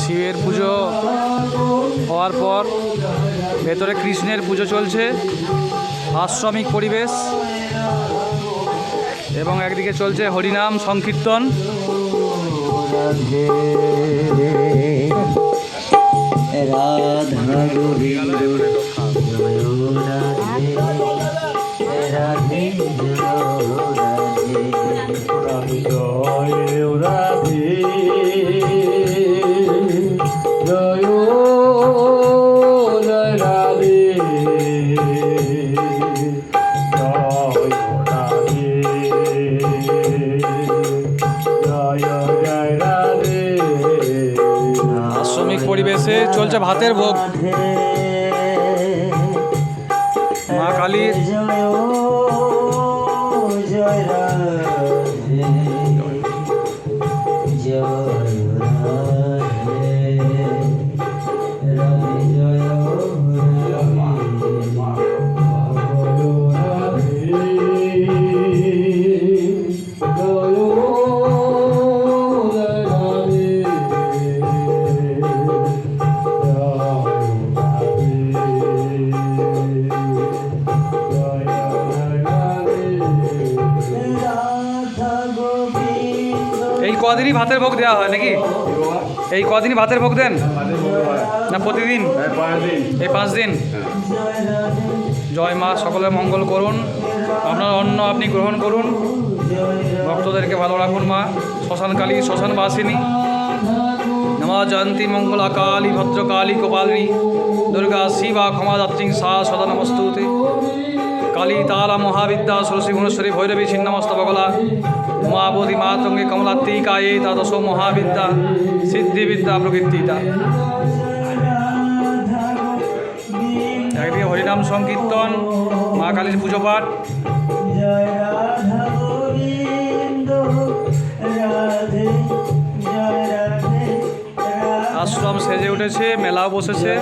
শিবের পুজো হওয়ার পর ভেতরে কৃষ্ণের পুজো চলছে আশ্রমিক পরিবেশ এবং একদিকে চলছে হরিনাম সংকীর্তন রাধা রাধে রাধে পরিবেশে চলছে ভাতের ভোগ। মা কালীর জয় এই কদিনই ভাতের ভোগ দেওয়া হয় নাকি? এই কদিনই ভাতের ভোগ দেন? না প্রতিদিন? এই পাঁচ দিন। জয় মা সকলের মঙ্গল করুন। আপনার অন্ন আপনি গ্রহণ করুন। ভক্তদেরকে ভালো রাখুন মা। শ্মশানকালী শ্মশানবাসিনী। নমা জয়ন্তী মঙ্গলা কালী ভদ্রকালী কপালিনী দুর্গা শিবা ক্ষমা ক্ষমাদাত্রী সা সদা নমস্তুতে। কালী তালা মহাবিদ্যা সরস্বতী গুণেশ্বরী ভৈরবী ছিন্নমস্তবগলা উমাবতী মাতঙ্গে কমলাত্মিকায়ে দ্বাদশ মহাবিদ্যা, সিদ্ধিবিদ্যা প্রকৃতিতা হরিনাম সংকীর্তন, মা কালীর পুজো পাঠ। আশ্রম সেজে উঠেছে, মেলাও বসেছে।